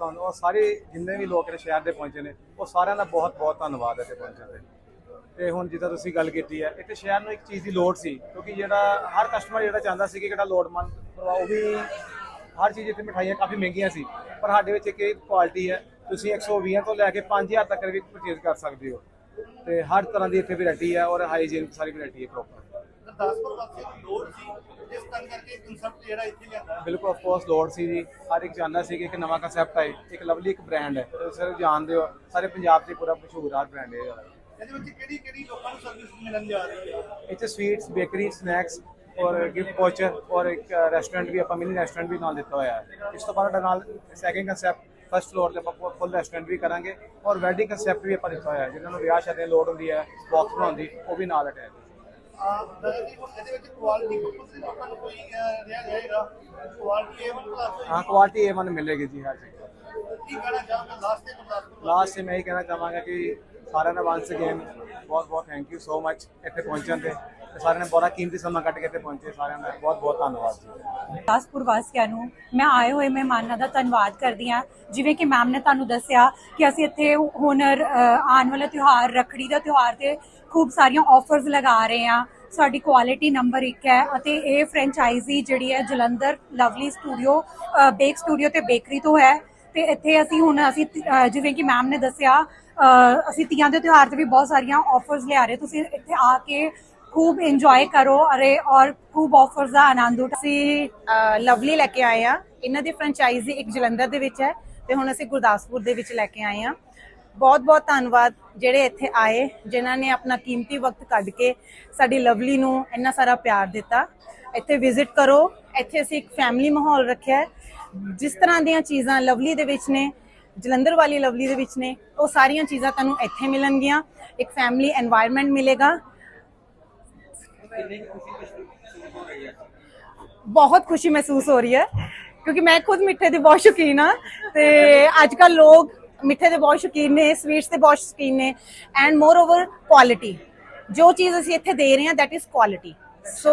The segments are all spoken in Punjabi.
ਤੁਹਾਨੂੰ ਉਹ ਸਾਰੇ ਜਿੰਨੇ ਵੀ ਲੋਕ ਨੇ ਸ਼ਹਿਰ ਦੇ ਪਹੁੰਚੇ ਨੇ, ਉਹ ਸਾਰਿਆਂ ਦਾ ਬਹੁਤ ਬਹੁਤ ਧੰਨਵਾਦ ਹੈ ਇੱਥੇ ਪਹੁੰਚਣ ਤੇ। ਤੇ ਹੁਣ ਜਿੱਦਾਂ ਤੁਸੀਂ ਗੱਲ ਕੀਤੀ ਹੈ, ਇੱਥੇ ਸ਼ਹਿਰ ਨੂੰ ਇੱਕ ਚੀਜ਼ ਦੀ ਲੋੜ ਸੀ, ਕਿਉਂਕਿ ਜਿਹੜਾ ਹਰ ਕਸਟਮਰ ਜਿਹੜਾ ਚਾਹੁੰਦਾ ਸੀ ਕਿ ਜਿਹੜਾ ਲੋੜਮੰਦ ਉਹ ਵੀ ਹਰ ਚੀਜ਼ ਇੱਥੇ ਮਿਠਾਈਆਂ ਕਾਫੀ ਮਹਿੰਗੀਆਂ ਸੀ, ਪਰ ਸਾਡੇ ਵਿੱਚ ਇੱਕ ਇਹ ਕੁਆਲਿਟੀ ਹੈ, ਤੁਸੀਂ 120 ਤੋਂ ਲੈ ਕੇ 5000 ਤੱਕ ਵੀ ਪਰਚੇਜ਼ ਕਰ ਸਕਦੇ ਹੋ। ਤੇ ਹਰ ਤਰ੍ਹਾਂ ਦੀ ਇੱਥੇ ਵੈਰਾਈਟੀ ਹੈ ਔਰ ਹਾਈਜੀਨ ਸਾਰੀ ਵੈਰਾਈਟੀ ਹੈ ਪ੍ਰੋਪਰ ਗੁਰਦਾਸਪੁਰ ਵਾਸਤੇ ਇੱਕ ਲੋੜ ਸੀ ਜਿਸ ਤੰਗ ਕਰਕੇ ਕਨਸੈਪਟ ਜਿਹੜਾ ਇੱਥੇ ਲਿਆਂਦਾ। ਬਿਲਕੁਲ ਆਫ ਕੋਰਸ ਲੋੜ ਸੀ ਜੀ। ਹਰ ਇੱਕ ਚਾਹੁੰਦਾ ਸੀ ਕਿ ਇੱਕ ਨਵਾਂ ਕਨਸੈਪਟ ਆਏ ਇੱਕ ਲਵਲੀ ਇੱਕ ਬ੍ਰਾਂਡ ਹੈ। ਸਿਰਫ ਜਾਣਦੇ ਹੋ ਸਾਰੇ ਪੰਜਾਬ 'ਚ ਪੂਰਾ ਮਸ਼ਹੂਰ ਆ ਬ੍ਰਾਂਡ ਹੈ ਇਹ ਇਹਦੇ ਵਿੱਚ ਕਿਹੜੀ ਕਿਹੜੀ ਲੋਕਾਂ ਨੂੰ ਸਰਵਿਸ ਮਿਲਣ ਜਾ ਰਹੀ ਹੈ? ਇੱਥੇ ਸਵੀਟਸ ਬੇਕਰੀ ਸਨੈਕਸ ਔਰ ਗਿਫਟ ਵਾਚਰ ਔਰ ਇੱਕ ਰੈਸਟੋਰੈਂਟ ਵੀ ਆਪਾਂ ਮਿਨੀ ਰੈਸਟੋਰੈਂਟ ਵੀ ਨਾਲ ਦਿੱਤਾ ਹੋਇਆ ਹੈ। ਇਸ ਤੋਂ ਬਾਅਦ ਨਾਲ ਸੈਕਿੰਡ ਕਨਸੈਪਟ ਫਸਟ ਫਲੋਰ ਤੇ ਆਪਾਂ ਫੁੱਲ ਰੈਸਟੋਰੈਂਟ ਵੀ ਕਰਾਂਗੇ ਔਰ ਵੈਡਿੰਗ ਕਨਸੈਪਟ ਵੀ ਆਪਾਂ ਦਿੱਤਾ ਹੋਇਆ ਹੈ ਜਿਨ੍ਹਾਂ ਨੂੰ ਵਿਆਹ ਸ਼ਾਦੀਆਂ ਦੀ ਲੋੜ ਹੁੰਦੀ ਹੈ ਬਾਕਸ ਬਣਾਉਂਦੀ ਉਹ ਵੀ ਨਾਲ ਅਟੈਚ ਆ ਨਜ਼ਰ ਦੀ ਹੁਣ ਇਹਦੇ ਵਿੱਚ ਕੁਆਲਿਟੀ ਪਰਪਸ ਦੇ ਲੋਕਾਂ ਨੂੰ ਕੋਈ ਰਿਹਾ ਜਾਏਗਾ। ਕੁਆਲਿਟੀ ਇਹ ਕਲਾਸ ਹਾਂ ਕੁਆਲਿਟੀ ਇਹ ਮਨ ਮਿਲੇਗੀ ਜੀ ਹਰ ਚੀਜ਼ ਕੀ ਕਹਿਣਾ ਚਾਹਾਂਗਾ? ਲਾਸਟ ਤੇ ਗੁਰਦਾਸਪੁਰ ਲਾਸਟ ਤੇ ਮੈਂ ਇਹ ਕਹਿਣਾ ਚਾਹਾਂਗਾ ਕਿ ਸਾਰਿਆਂ ਦਾ ਵਾਂਸ ਅਗੇਨ ਬਹੁਤ ਬਹੁਤ ਥੈਂਕ ਯੂ ਸੋ ਮਚ ਇੱਥੇ ਪਹੁੰਚਣ ਤੇ। ਸਾਰਿਆਂ ਨੇ ਬੜਾ ਕੀਮਤੀ ਸਮਾਂ ਕੱਢ ਕੇ ਇੱਥੇ ਪਹੁੰਚੇ ਸਾਰਿਆਂ ਦਾ। ਬਹੁਤ ਬਹੁਤ ਧੰਨਵਾਦ ਜੀ। ਗੁਰਦਾਸਪੁਰ ਵਾਸੀਆਂ ਨੂੰ ਮੈਂ ਆਏ ਹੋਏ ਮਹਿਮਾਨਾਂ ਦਾ ਧੰਨਵਾਦ ਕਰਦੀ ਹਾਂ। ਜਿਵੇਂ ਕਿ ਮੈਮ ਨੇ ਤੁਹਾਨੂੰ ਦੱਸਿਆ ਕਿ ਅਸੀਂ ਇੱਥੇ ਹੁਣ ਆਉਣ ਵਾਲਾ ਤਿਉਹਾਰ, ਰੱਖੜੀ ਦਾ ਤਿਉਹਾਰ ਤੇ ਖੂਬ ਸਾਰੀਆਂ ਆਫਰਸ ਲਗਾ ਰਹੇ ਹਾਂ। ਸਾਡੀ ਕੁਆਲਿਟੀ ਨੰਬਰ 1 ਹੈ ਅਤੇ ਇਹ ਫਰੈਂਚਾਈਜ਼ੀ ਜਿਹੜੀ ਹੈ Jalandhar Lovely studio bake studio ਤੇ ਬੇਕਰੀ ਤੋਂ ਹੈ। ਤੇ ਇੱਥੇ ਅਸੀਂ ਹੁਣ ਅਸੀਂ ਜਿਵੇਂ ਕਿ ਮੈਮ ਨੇ ਦੱਸਿਆ ਅਸੀਂ ਤੀਆਂ ਦੇ ਤਿਉਹਾਰ ਤੇ ਵੀ ਬਹੁਤ ਸਾਰੀਆਂ ਆਫਰਸ ਲਿਆ ਰਹੇ। ਤੁਸੀਂ ਇੱਥੇ ਆ ਕੇ ਖੂਬ ਇੰਜੋਏ ਕਰੋ ਅਰੇ ਔਰ ਖੂਬ ਆਫਰਸ ਦਾ ਆਨੰਦ ਉਠਾ ਸੀ ਲਵਲੀ ਲੈ ਕੇ ਆਏ ਆ ਇਹਨਾਂ ਦੀ ਫਰੈਂਚਾਈਜ਼ੀ ਇੱਕ ਜਲੰਧਰ ਦੇ ਵਿੱਚ ਹੈ ਤੇ ਹੁਣ ਅਸੀਂ ਗੁਰਦਾਸਪੁਰ ਦੇ ਵਿੱਚ ਲੈ ਕੇ ਆਏ ਆ ਬਹੁਤ ਬਹੁਤ ਧੰਨਵਾਦ ਜਿਹੜੇ ਇੱਥੇ ਆਏ ਜਿਨ੍ਹਾਂ ਨੇ ਆਪਣਾ ਕੀਮਤੀ ਵਕਤ ਕੱਢ ਕੇ ਸਾਡੀ ਲਵਲੀ ਨੂੰ ਇੰਨਾ ਸਾਰਾ ਪਿਆਰ ਦਿੱਤਾ ਇੱਥੇ ਵਿਜ਼ਿਟ ਕਰੋ ਇੱਥੇ ਅਸੀਂ ਇੱਕ ਫੈਮਿਲੀ ਮਾਹੌਲ ਰੱਖਿਆ ਜਿਸ ਤਰ੍ਹਾਂ ਦੀਆਂ ਚੀਜ਼ਾਂ ਲਵਲੀ ਦੇ ਵਿੱਚ ਨੇ ਜਲੰਧਰ ਵਾਲੀ ਲਵਲੀ ਦੇ ਵਿੱਚ ਨੇ ਉਹ ਸਾਰੀਆਂ ਚੀਜ਼ਾਂ ਤੁਹਾਨੂੰ ਇੱਥੇ ਮਿਲਣਗੀਆਂ ਇੱਕ ਫੈਮਿਲੀ এনवायरमेंट ਮਿਲੇਗਾ ਬਹੁਤ ਖੁਸ਼ੀ ਮਹਿਸੂਸ ਹੋ ਰਹੀ ਹੈ, ਕਿਉਂਕਿ ਮੈਂ ਖੁਦ ਮਿੱਠੇ ਦੀ ਬਹੁਤ ਸ਼ੌਕੀਨ ਹਾਂ ਤੇ ਅੱਜ ਕੱਲ ਲੋਕ ਮਿੱਠੇ ਦੇ ਬਹੁਤ ਸ਼ੌਕੀਨ ਨੇ ਸਵੀਟਸ ਦੇ ਬਹੁਤ ਸ਼ੌਕੀਨ ਨੇ ਐਂਡ ਮੋਰ ਓਵਰ ਕੁਆਲਿਟੀ ਜੋ ਚੀਜ਼ ਅਸੀਂ ਇੱਥੇ ਦੇ ਰਹੇ ਹਾਂ, that ਇਜ ਕੁਆਲਿਟੀ ਸੋ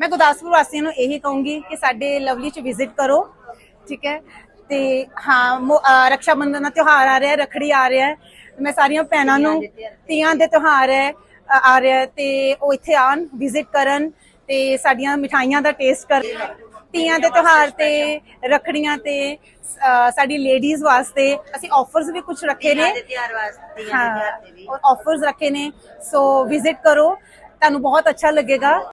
ਮੈਂ ਗੁਰਦਾਸਪੁਰ ਵਾਸੀਆਂ ਨੂੰ ਇਹੀ ਕਹੂੰਗੀ ਕਿ ਸਾਡੇ ਲਵਲੀ ਚ ਵਿਜ਼ਿਟ ਕਰੋ, ਠੀਕ ਹੈ? ਤੇ ਹਾਂ, ਮੋ- ਅਹ ਬੰਧਨ ਦਾ ਤਿਉਹਾਰ ਆ ਰਿਹਾ ਹੈ, ਰੱਖੜੀ ਆ ਰਿਹਾ ਹੈ। ਮੈਂ ਸਾਰੀਆਂ ਭੈਣਾਂ ਨੂੰ ਤੀਆਂ ਦੇ ਤਿਉਹਾਰ ਹੈ ਆ ਰਿਹਾ ਤੇ ਉਹ ਇੱਥੇ ਆਣ ਵਿਜ਼ਿਟ ਕਰਨ ਤੇ ਸਾਡੀਆਂ ਮਿਠਾਈਆਂ ਦਾ ਟੇਸਟ ਕਰ ਤੀਆਂ ਦੇ ਤਿਉਹਾਰ ਤੇ ਰੱਖੜੀਆਂ ਤੇ ਸਾਡੀ ਲੇਡੀਜ਼ ਵਾਸਤੇ ਅਸੀਂ ਆਫਰਸ ਵੀ ਕੁਝ ਰੱਖੇ ਨੇ। ਹਾਂ ਆਫਰਸ ਰੱਖੇ ਨੇ। ਸੋ ਵਿਜ਼ਿਟ ਕਰੋ ਤੁਹਾਨੂੰ ਬਹੁਤ ਅੱਛਾ ਲੱਗੇਗਾ।